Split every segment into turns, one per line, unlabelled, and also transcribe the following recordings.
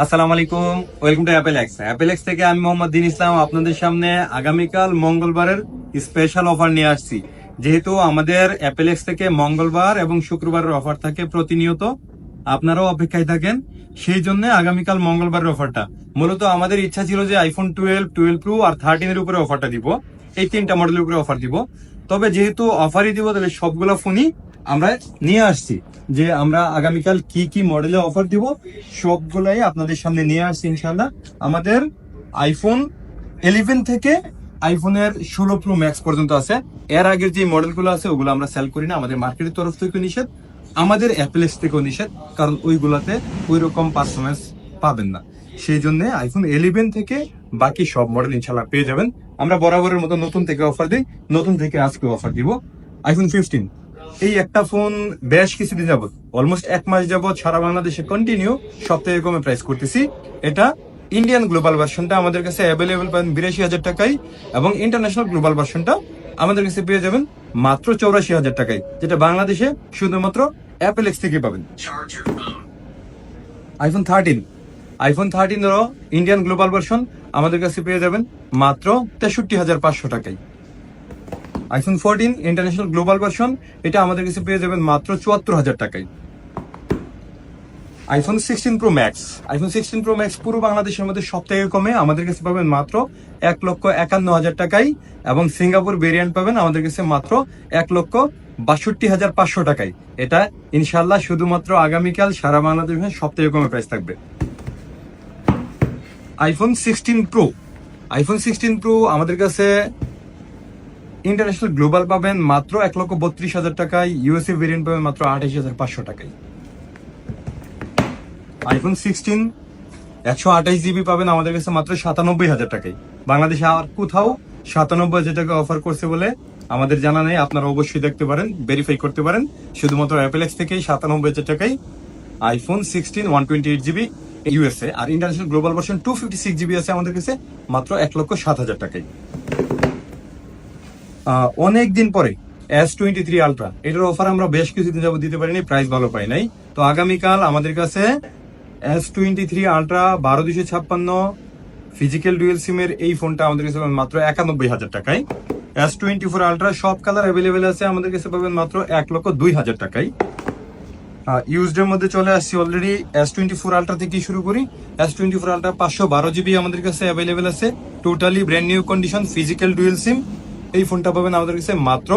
আসসালামু আলাইকুম। Welcome to Apple X Apple X থেকে আমি মোহাম্মদ দিন ইসলাম আপনাদের সামনে আগামীকাল মঙ্গলবারের স্পেশাল অফার নিয়ে আসছি। যেহেতু আমাদের অ্যাপেল এক্স থেকে মঙ্গলবার এবং শুক্রবারের অফার থাকে প্রতিনিয়ত, আপনারাও অপেক্ষায় থাকেন। সেই জন্য আগামীকাল মঙ্গলবারের অফারটা মূলত আমাদের ইচ্ছা ছিল যে আইফোন টুয়েলভ টুয়েলভ প্রো আর থার্টিনের উপরে অফারটা দিব। এই তিনটা মডেলের উপরে অফার দিব। তবে যেহেতু অফারই দিব, তাহলে সবগুলো ফোনই আমরা নিয়ে আসছি যে আমরা আগামীকাল কি কি মডেলে অফার দিব, সবগুলাই আপনাদের সামনে নিয়ে আসছি ইনশাল্লাহ আমাদের আইফোন ইলেভেন থেকে আইফোনের ষোলো প্রো ম্যাক্স পর্যন্ত আছে। এর আগের যে মডেলগুলো আছে, ওগুলো আমরা সেল করি না, আমাদের মার্কেটের তরফ থেকে নিষেধ, আমাদের অ্যাপেলেস থেকেও নিষেধ, কারণ ওইগুলাতে ওই রকম পারফরমেন্স পাবেন না। সেই জন্য আইফোন ইলেভেন থেকে বাকি সব মডেল ইনশাল্লাহ পেয়ে যাবেন। আমরা বরাবরের মতো নতুন থেকে অফার দিই, নতুন থেকে আজকে অফার দিব। আইফোন ফিফটিন এই একটা ফোন বেশ কিছুদিন যাবত অলমোস্ট এক মাস যাবত সারা বাংলাদেশে কন্টিনিউ থেকে কমে প্রাইস করতেছি। এটা ইন্ডিয়ান গ্লোবাল ভার্সনটা আমাদের কাছে অ্যাভেলেবেল পাবেন বিরাশি হাজার টাকায় এবং ইন্টারন্যাশনাল গ্লোবাল ভার্সনটা আমাদের কাছে পেয়ে যাবেন মাত্র চৌরাশি হাজার টাকায়, যেটা বাংলাদেশে শুধুমাত্র অ্যাপেল এক্স থেকে পাবেন। আইফোন থার্টিন আইফোন থার্টিনেরও ইন্ডিয়ান গ্লোবাল ভার্সন আমাদের কাছে পেয়ে যাবেন মাত্র তেষট্টি হাজার পাঁচশো টাকায়। IPhone fourteen international global version এটা আমাদের কাছে পেয়ে যাবেন মাত্র চুয়াত্তর হাজার টাকায়। IPhone sixteen pro max iPhone sixteen pro max পুরো বাংলাদেশের মধ্যে সব থেকে কমে আমাদের কাছে পাবেন মাত্র এক লক্ষ একান্ন হাজার টাকায় এবং সিঙ্গাপুর ভেরিয়েন্ট পাবেন আমাদের কাছে মাত্র এক লক্ষ বাষট্টি হাজার পাঁচশো টাকায়। এটা ইনশাল্লাহ শুধুমাত্র আগামীকাল সারা বাংলাদেশে সব থেকে কমে প্রাইস থাকবে। IPhone sixteen pro iPhone sixteen pro আমাদের কাছে ইন্টারন্যাশনাল গ্লোবাল পাবেন মাত্র এক লক্ষ বত্রিশ হাজার টাকায়, ইউএসএ ভেরিয়েন্ট পাবেন মাত্র আঠাশ হাজার পাঁচশো টাকায়। আইফোন সিক্সটিন একশো আঠাশ জিবি পাবেন, আমাদের কাছে মাত্র সাতানব্বই হাজার টাকায়। বাংলাদেশে আর কোথাও সাতানব্বই হাজার টাকা অফার করছে বলে আমাদের জানা নেই, আপনারা অবশ্যই দেখতে পারেন ভেরিফাই করতে পারেন। শুধুমাত্র অ্যাপেলেক্স থেকেই সাতানব্বই হাজার টাকায় iPhone sixteen one twenty eight GB USA. আর international global version two fifty six GB আছে আমাদের কাছে, মাত্র এক লক্ষ সাত হাজার টাকায়। অনেক দিন পরে এস টোয়েন্টি থ্রি আলট্রা এটার অফার আমরা বেশ কিছুদিন যাবত দিতে পারিনি প্রাইস ভালো পাই নাই। তো আগামীকাল আমাদের কাছে এস টোয়েন্টি থ্রি আলট্রা বারো দুশো ছাপ্পান্ন ফিজিক্যাল ডুয়েল সিমের এই ফোনটা আমাদের কাছে মাত্র একানব্বই হাজার টাকায়। এস টোয়েন্টি ফোর আলট্রা সব কালার অ্যাভেলেবেল আছে, আমাদের কাছে পাবেন মাত্র এক লক্ষ দুই হাজার টাকায়। ইউজডের মধ্যে চলে আসছি already S twenty four ultra থেকে শুরু করি। এস টোয়েন্টি ফোর আলট্রা পাঁচশো বারো জিবি আমাদের কাছে অ্যাভেলেবেল আছে। Totally brand new condition physical dual SIM এই ফোনটা পাবেন আমাদের কাছে মাত্র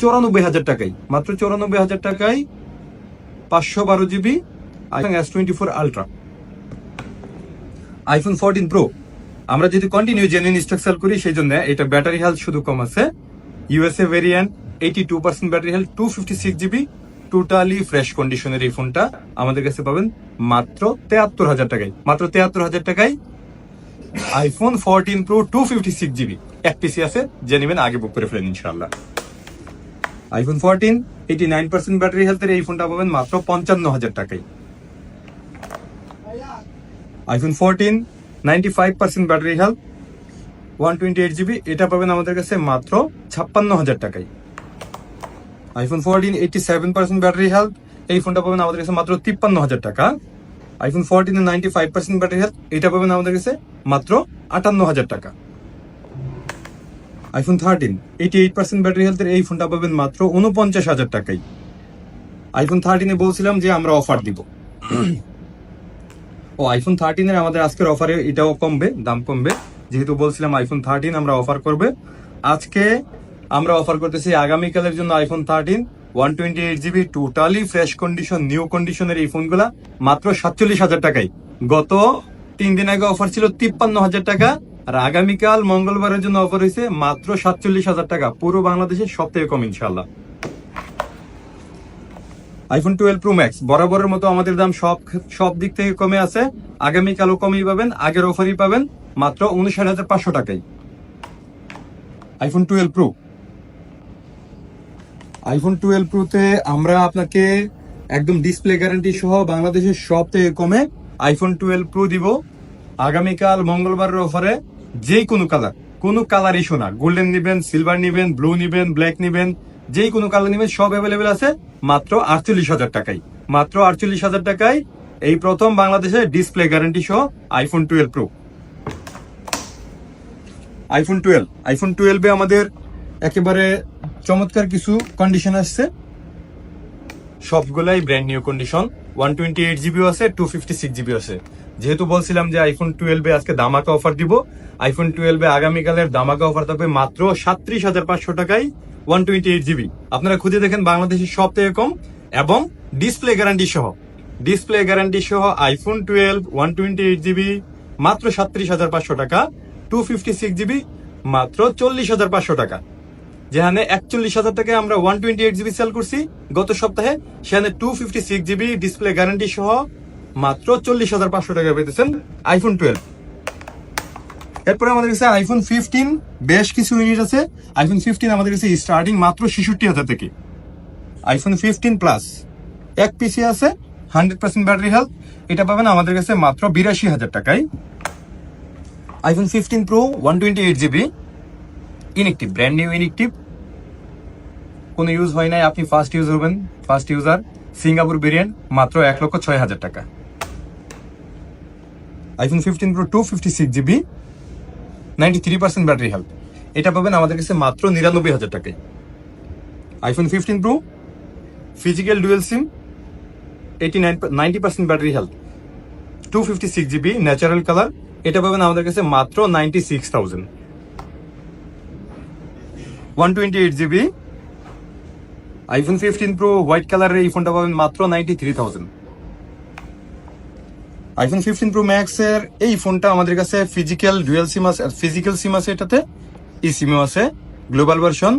চৌরানব্বই হাজার টাকায়। মাত্র চৌরানব্বই হাজার টাকায় পাঁচশো বারো GB iPhone S twenty four ultra iPhone fourteen pro আমরা যদি কন্টিনিউ জেনুইন স্টক সেল করি, সেই জন্য এটা ব্যাটারি হেলথ শুধু কম আছে। USA variant eighty two percent battery health two fifty six GB. Totally fresh কন্ডিশনের এই ফোনটা আমাদের কাছে পাবেন মাত্র তেয়াত্তর হাজার টাকায়। মাত্র তেয়াত্তর হাজার টাকায় iPhone fourteen pro two fifty six GB. এক পিসি আছে, যে নেবেন আগে বুক করে ফেলেন ইনশাল্লাহ iPhone fourteen eighty nine percent battery হেলথের এই ফোনটা পাবেন মাত্র পঞ্চান্ন হাজার টাকায়। IPhone fourteen ninety five percent battery health one twenty eight GB এটা পাবেন আমাদের কাছে মাত্র ছাপ্পান্ন হাজার টাকায়। IPhone fourteen eighty seven percent battery health এই ফোনটা পাবেন আমাদের কাছে মাত্র তিপ্পান্ন হাজার টাকা। IPhone fourteen ninety five percent battery health এটা পাবেন আমাদের কাছে মাত্র আটান্ন হাজার টাকা। IPhone thirteen eighty eight percent battery হেলথের এই ফোনটা পাবেন মাত্র উনপঞ্চাশ হাজার টাকায়। আইফোন থার্টিনে বলছিলাম যে আমরা অফার দিব। ও আইফোন থার্টিনের আমাদের আজকের অফারে এটাও কমবে, দাম কমবে। যেহেতু বলছিলাম আইফোন থার্টিন আমরা অফার করবে। আজকে আমরা অফার করতেছি আগামীকালের জন্য iPhone thirteen one twenty eight GB totally fresh condition new কন্ডিশনের এই ফোনগুলা মাত্র সাতচল্লিশ হাজার টাকায়। গত তিন দিন আগে অফার ছিল তিপ্পান্ন হাজার টাকা আর আগামীকাল মঙ্গলবারের জন্য অফার হয়েছে মাত্র সাতচল্লিশ হাজার টাকা। পুরো বাংলাদেশের সব থেকে কম ইনশাল্লাহ আইফোন টুয়েলভ প্রো ম্যাক্স বরাবরের মতো আমাদের দাম সব সব দিক থেকে কমে আছে। আগামীকালও কমই পাবেন, আগের অফারই পাবেন, মাত্র উনষাট হাজার পাঁচশো টাকায়। IPhone twelve pro iPhone twelve প্রোতে আমরা আপনাকে একদম ডিসপ্লে গ্যারান্টি সহ বাংলাদেশের সব থেকে কমে আইফোন টুয়েলভ প্রো দিব। আগামীকাল মঙ্গলবারের অফারে যে কোনো কালার কোনো কালার ইস্যু না। গোল্ডেন নিবেন সিলভার নিবেন ব্লু নিবেন ব্ল্যাক নিবেন যেই কোনো কালার নিবেন, সব অ্যাভেলেবেল আছে মাত্র আটচল্লিশ হাজার টাকায়। মাত্র আটচল্লিশ হাজার টাকায় এই প্রথম বাংলাদেশে ডিসপ্লে গ্যারান্টি সহ iPhone twelve pro iPhone twelve iPhone টুয়েলভে আমাদের একেবারে চমৎকার কিছু কন্ডিশন আসছে। সবগুলাই brand new condition one twenty eight জিবিও আছে টু ফিফটি সিক্স জিবি আছে। যেহেতু বলছিলাম যে আইফোন টুয়েলভে আজকে দামাকা অফার দিব আইফোন টুয়েলভে আগামীকালের দামাকা অফার থাকবে মাত্র সাত্রিশ হাজার পাঁচশো টাকায় ওয়ান টোয়েন্টি এইট জিবি আপনারা খুঁজে দেখেন বাংলাদেশের সব থেকে কম এবং ডিসপ্লে গ্যারান্টি সহ। ডিসপ্লে গ্যারান্টি সহ iPhone twelve one twenty eight GB মাত্র সাত্রিশ হাজার পাঁচশো টাকা টু ফিফটি সিক্স জিবি মাত্র চল্লিশ হাজার পাঁচশো টাকা। যেখানে একচল্লিশ হাজার টাকায় আমরা one twenty eight GB sell করছি। গত সপ্তাহে সেখানে two fifty six GB display guarantee সহ মাত্র চল্লিশ হাজার পাঁচশো টাকা পেতেছেন আইফোন টুয়েলভ এরপরে আমাদের কাছে আইফোন ফিফটিন বেশ কিছু ইউনিট আছে। আইফোন ফিফটিন আমাদের কাছে স্টার্টিং মাত্র ছেষট্টি হাজার থেকে। আইফোন ফিফটিন প্লাস এক পিসি আছে হান্ড্রেড পার্সেন্ট ব্যাটারি হেলথ এটা পাবেন আমাদের কাছে মাত্র বিরাশি হাজার টাকায়। IPhone fifteen pro one twenty eight GB inactive brand new inactive কোনো ইউজ হয় নাই, আপনি ফার্স্ট ইউজ হবেন ফার্স্ট ইউজার সিঙ্গাপুর ভেরিয়েন্ট মাত্র এক লক্ষ ছয় হাজার টাকা। IPhone fifteen pro two fifty six GB ninety three percent battery health এটা পাবেন আমাদের কাছে মাত্র নিরানব্বই হাজার টাকায়। IPhone fifteen pro physical dual SIM eighty nine ninety percent battery health two fifty six GB natural colour এটা পাবেন আমাদের কাছে মাত্র ninety six thousand one twenty eight GB iPhone fifteen pro white কালারের এই ফোনটা পাবেন মাত্র ninety three thousand iPhone fifteen pro max এর এই ফোনটা আমাদের কাছে ফিজিক্যাল ডুয়েল সিম আছে ফিজিক্যাল সিম আছে এটাতে ই সিমও আছে global version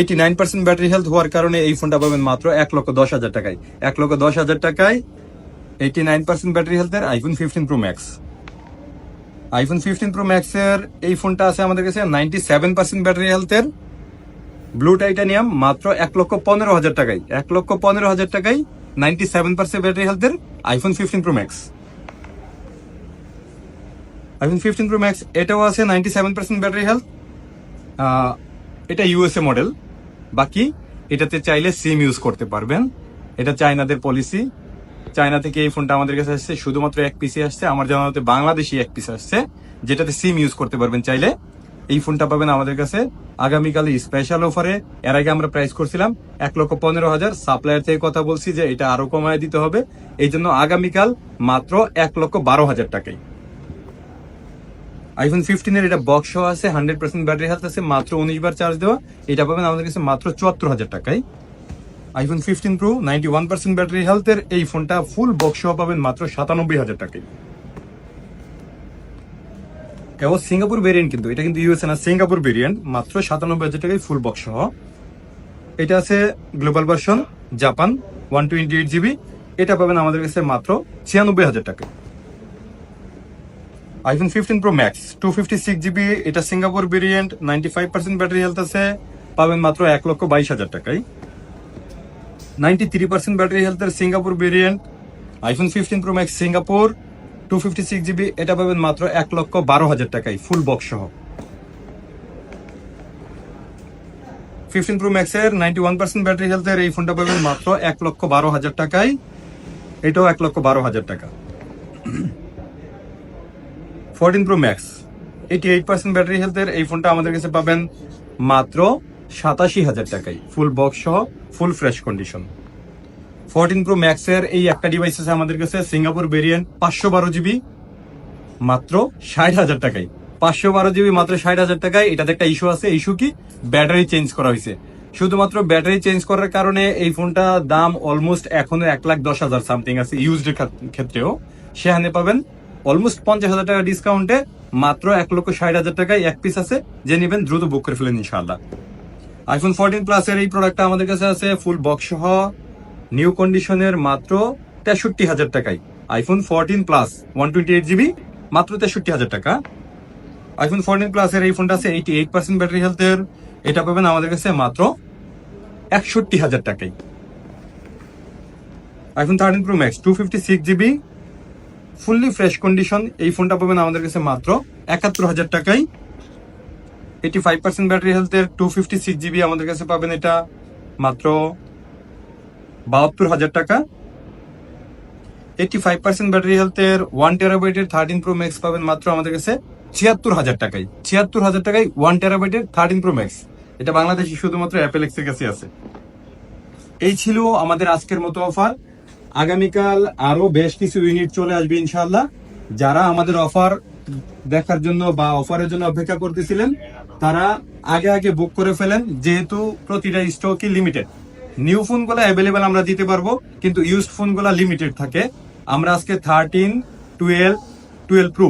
eighty nine percent battery health হওয়ার কারণে এই ফোনটা পাবেন মাত্র এক লক্ষ দশ হাজার টাকায়। এক লক্ষ দশ হাজার টাকায় এইটি নাইন পার্সেন্ট ব্যাটারি হেলথের iPhone fifteen pro max iPhone fifteen pro max এর এই ফোনটা আছে আমাদের কাছে নাইনটি সেভেন পার্সেন্ট ব্যাটারি হেলথের ব্লু টাইটানিয়াম মাত্র এক লক্ষ পনেরো হাজার টাকায়। এক লক্ষ পনেরো হাজার টাকায় নাইনটি সেভেন পার্সেন্ট ব্যাটারি হেলথের iPhone fifteen pro max iPhone fifteen pro max এটাও আছে ninety seven percent battery health এটা ইউএসএ মডেল বাকি, এটাতে চাইলে সিম ইউজ করতে পারবেন। এটা চায়নাদের পলিসি চায়না থেকে এই ফোনটা আমাদের কাছে আসছে, শুধুমাত্র এক পিসি আসছে। আমার জানা মতে বাংলাদেশি এক পিস আসছে। যেটাতে সিম ইউজ করতে পারবেন চাইলে। এই ফোনটা পাবেন আমাদের কাছে। আগামীকালে স্পেশাল অফারে এর আগে আমরা প্রাইস করছিলাম এক লক্ষ পনেরো হাজার। সাপ্লায়ার থেকে কথা বলছি যে এটা আরও কমায় দিতে হবে। এই জন্য আগামীকাল মাত্র এক লক্ষ বারো হাজার টাকায়। আইফোন ফিফটিনের এটা বক্স আছে হান্ড্রেড পার্সেন্ট ব্যাটারি হেলথ আছে, মাত্র উনিশ বার চার্জ দেওয়া। এটা পাবেন আমাদের কাছে মাত্র চুয়াত্তর হাজার টাকায়। IPhone fifteen pro ninety one percent battery হেলথের এই ফোনটা ফুল বক্স পাবেন মাত্র সাতানব্বই হাজার টাকায়। কেবল সিঙ্গাপুর ভেরিয়েন্ট কিন্তু, এটা কিন্তু ইউএসএ না, সিঙ্গাপুর ভেরিয়েন্ট মাত্র সাতানব্বই হাজার টাকায় ফুল বক্স সহ এটা আছে global version Japan one twenty eight GB এটা পাবেন আমাদের কাছে মাত্র ছিয়ানব্বই হাজার টাকায়। IPhone fifteen pro max two fifty six GB এটা Singapore variant ninety five percent battery health আছে, পাবেন মাত্র এক লক্ষ বাইশ হাজার টাকায়। নাইনটি থ্রি পার্সেন্ট ব্যাটারি হেলথের Singapore variant iPhone fifteen pro max Singapore two fifty six GB এটা পাবেন মাত্র এক লক্ষ বারো হাজার টাকায় ফুল বক্স সহ। ফিফটিন প্রো ম্যাক্সের নাইনটি ওয়ান পার্সেন্ট ব্যাটারি হেলথের এই ফোনটা পাবেন মাত্র এক লক্ষ বারো হাজার টাকায়, এটাও এক লক্ষ বারো হাজার টাকা। Fourteen pro max eighty eight percent battery হেলথের এই ফোনটা আমাদের কাছে পাবেন মাত্র সাতাশি হাজার টাকায়। ফুল বক্স সহ full fresh condition fourteen pro ম্যাক্সের এই একটা ডিভাইস আছে আমাদের কাছে সিঙ্গাপুর ভেরিয়েন্ট পাঁচশো বারো জিবি মাত্র ষাট হাজার টাকায়। পাঁচশো বারো জিবি মাত্র ষাট হাজার টাকায়। এটাতে একটা ইস্যু আছে ইস্যু কি? ব্যাটারি চেঞ্জ করা হয়েছে। শুধুমাত্র ব্যাটারি চেঞ্জ করার কারণে এই ফোনটা দাম অলমোস্ট এখনও এক লাখ দশ হাজার সামথিং আছে ইউজড ক্ষেত্রেও। সেখানে পাবেন অলমোস্ট পঞ্চাশ হাজার টাকা ডিসকাউন্টে মাত্র এক লক্ষ ষাট হাজার টাকায় এক পিস আছে, যে নেবেন দ্রুত বুক করে ফেলেন ইনশাল্লাহ আইফোন ফোরটিন প্লাস এর এই প্রোডাক্টটা আমাদের কাছে আছে ফুল বক্স সহ নিউ কন্ডিশনের মাত্র তেষট্টি হাজার টাকায়। IPhone fourteen plus one twenty eight GB মাত্র তেষট্টি হাজার টাকা। আইফোন ফোরটিন প্লাস এর এই ফোনটা আছে এইটি এইট পার্সেন্ট ব্যাটারি হেলথের এটা পাবেন আমাদের কাছে মাত্র একষট্টি হাজার টাকায়। IPhone thirteen pro max two fifty six GB fully fresh condition এই ফোনটা পাবেন আমাদের কাছে মাত্র একাত্তর হাজার টাকায়। এইটি ফাইভ পার্সেন্ট ব্যাটারি হেলথের টু ফিফটি সিক্স জিবি আমাদের কাছে পাবেন এটা মাত্র বাহাত্তর হাজার টাকা। এইটটি ফাইভ পার্সেন্ট ব্যাটারি হেলথের ওয়ান টেরাবাইটের থার্টিন প্রো ম্যাক্স পাবেন মাত্র আমাদের কাছে ছিয়াত্তর হাজার টাকায়। ছিয়াত্তর হাজার টাকায় ওয়ান টেরাবাইটের থার্টিন প্রো ম্যাক্স এটা বাংলাদেশে শুধুমাত্র অ্যাপেল এক্সের কাছে আছে। এই ছিল আমাদের আজকের মতো অফার আগামীকাল আরও বেশ কিছু ইউনিট চলে আসবে ইনশাল্লাহ যারা আমাদের অফার দেখার জন্য বা অফারের জন্য অপেক্ষা করতেছিলেন, তারা আগে আগে বুক করে ফেলেন, যেহেতু প্রতিটা স্টকই লিমিটেড নিউ ফোনগুলো অ্যাভেলেবেল আমরা দিতে পারব, কিন্তু ইউজড ফোনগুলো লিমিটেড থাকে। আমরা আজকে thirteen twelve twelve pro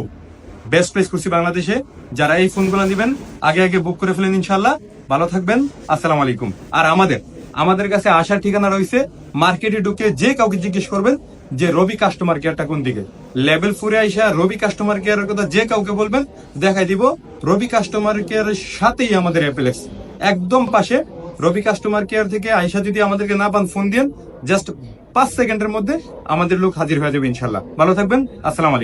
best price করছি বাংলাদেশে। যারা এই ফোনগুলো নেবেন, আগে আগে বুক করে ফেলেন ইনশাল্লাহ ভালো থাকবেন, আসসালামু আলাইকুম। আর আমাদের আমাদের কাছে আসার ঠিকানা রয়েছে। মার্কেটে ঢুকে যে কাউকে জিজ্ঞেস করবেন যে, রবি কাস্টমার কেয়ারটা কোন দিকে? লেভেল ফোরে আইসা রবি কাস্টমার কেয়ারের কথা যে কাউকে বলবেন, দেখাই দিব। রবি কাস্টমার কেয়ারের সাথেই আমাদের অ্যাপেলেক্স একদম পাশে রবি কাস্টমার কেয়ার থেকে আইসা যদি আমাদেরকে না পান ফোন দিন জাস্ট পাঁচ সেকেন্ডের মধ্যে আমাদের লোক হাজির হয়ে যাবে ইনশাল্লাহ ভালো থাকবেন, আসসালাম আলাইকুম।